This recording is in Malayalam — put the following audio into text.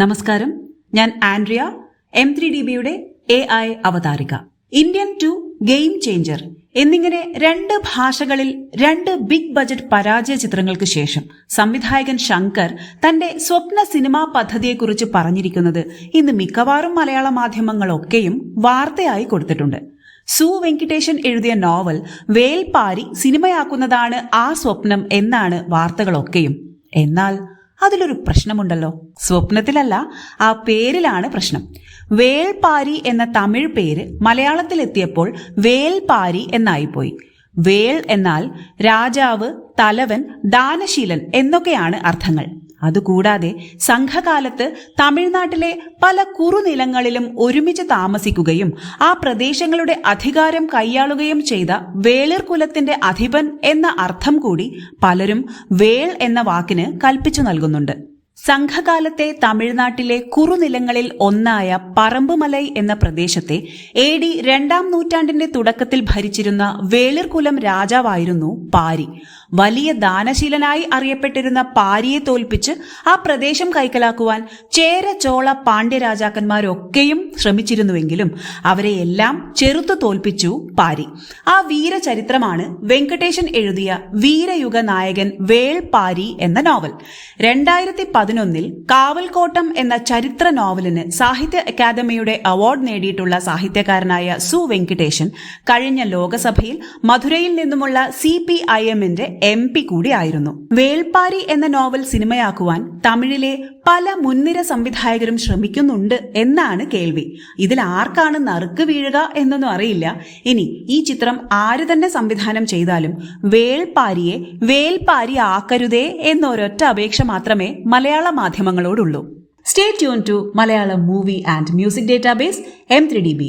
നമസ്കാരം. ഞാൻ ആൻഡ്രിയ എം ത്രീ ഡി ബിയുടെ എ ഐ അവതാരിക. ഇന്ത്യൻ ടു ഗെയിം ചേഞ്ചർ എന്നിങ്ങനെ രണ്ട് ഭാഷകളിൽ രണ്ട് ബിഗ് ബജറ്റ് പരാജയ ചിത്രങ്ങൾക്ക് ശേഷം സംവിധായകൻ ശങ്കർ തന്റെ സ്വപ്ന സിനിമാ പദ്ധതിയെക്കുറിച്ച് പറഞ്ഞിരിക്കുന്നത് ഇന്ന് മിക്കവാറും മലയാള മാധ്യമങ്ങളൊക്കെയും വാർത്തയായി കൊടുത്തിട്ടുണ്ട്. സു വെങ്കിടേശൻ എഴുതിയ നോവൽ വേൽപാരി സിനിമയാക്കുന്നതാണ് ആ സ്വപ്നം എന്നാണ് വാർത്തകളൊക്കെയും. എന്നാൽ അതിലൊരു പ്രശ്നമുണ്ടല്ലോ. സ്വപ്നത്തിലല്ല ആ പേരിലാണ് പ്രശ്നം. വേൾപാരി എന്ന തമിഴ് പേര് മലയാളത്തിലെത്തിയപ്പോൾ വേൽപാരി എന്നായിപ്പോയി. വേൾ എന്നാൽ രാജാവ് തലവൻ ദാനശീലൻ എന്നൊക്കെയാണ് അർത്ഥങ്ങൾ. അതുകൂടാതെ സംഘകാലത്ത് തമിഴ്നാട്ടിലെ പല കുറുനിലങ്ങളിലും ഒരുമിച്ച് താമസിക്കുകയും ആ പ്രദേശങ്ങളുടെ അധികാരം കൈയാളുകയും ചെയ്ത വേളിർ കുലത്തിന്റെ അധിപൻ എന്ന അർത്ഥം കൂടി പലരും വേൾ എന്ന വാക്കിന് കൽപ്പിച്ചു നൽകുന്നുണ്ട്. സംഘകാലത്തെ തമിഴ്നാട്ടിലെ കുറുനിലങ്ങളിൽ ഒന്നായ പറമ്പുമലൈ എന്ന പ്രദേശത്തെ എ ഡി രണ്ടാം നൂറ്റാണ്ടിന്റെ തുടക്കത്തിൽ ഭരിച്ചിരുന്ന വേളിർകുലം രാജാവായിരുന്നു പാരി. വലിയ ദാനശീലനായി അറിയപ്പെട്ടിരുന്ന പാരിയെ തോൽപ്പിച്ച് ആ പ്രദേശം കൈക്കലാക്കുവാൻ ചേര ചോള പാണ്ഡ്യ രാജാക്കന്മാരൊക്കെയും ശ്രമിച്ചിരുന്നുവെങ്കിലും അവരെയെല്ലാം ചെറുത്തു തോൽപ്പിച്ചു പാരി. ആ വീരചരിത്രമാണ് വെങ്കടേശൻ എഴുതിയ വീരയുഗ നായകൻ വേൾ പാരി എന്ന നോവൽ. രണ്ടായിരത്തി പതിനൊന്നിൽ കാവൽക്കോട്ടം എന്ന ചരിത്ര നോവലിന് സാഹിത്യ അക്കാദമിയുടെ അവാർഡ് നേടിയിട്ടുള്ള സാഹിത്യകാരനായ സു വെങ്കിടേശൻ കഴിഞ്ഞ ലോകസഭയിൽ മധുരയിൽ നിന്നുമുള്ള സി പി ഐ എമ്മിന്റെ എം പി കൂടിയായിരുന്നു വേൾപ്പാരി എന്ന നോവൽ സിനിമയാക്കുവാൻ തമിഴിലെ പല മുൻനിര സംവിധായകരും ശ്രമിക്കുന്നുണ്ട് എന്നാണ് കേൾവി. ഇതിൽ ആർക്കാണ് നറുക്ക് വീഴുക എന്നൊന്നും അറിയില്ല. ഇനി ഈ ചിത്രം ആര് തന്നെ സംവിധാനം ചെയ്താലും വേൾപ്പാരിയെ വേൽപ്പാരി ആക്കരുതേ എന്നൊരൊറ്റ അപേക്ഷ മാത്രമേ മലയാള മാധ്യമങ്ങളോടുള്ളൂ. Stay tune to Malayalam movie and music database M three D B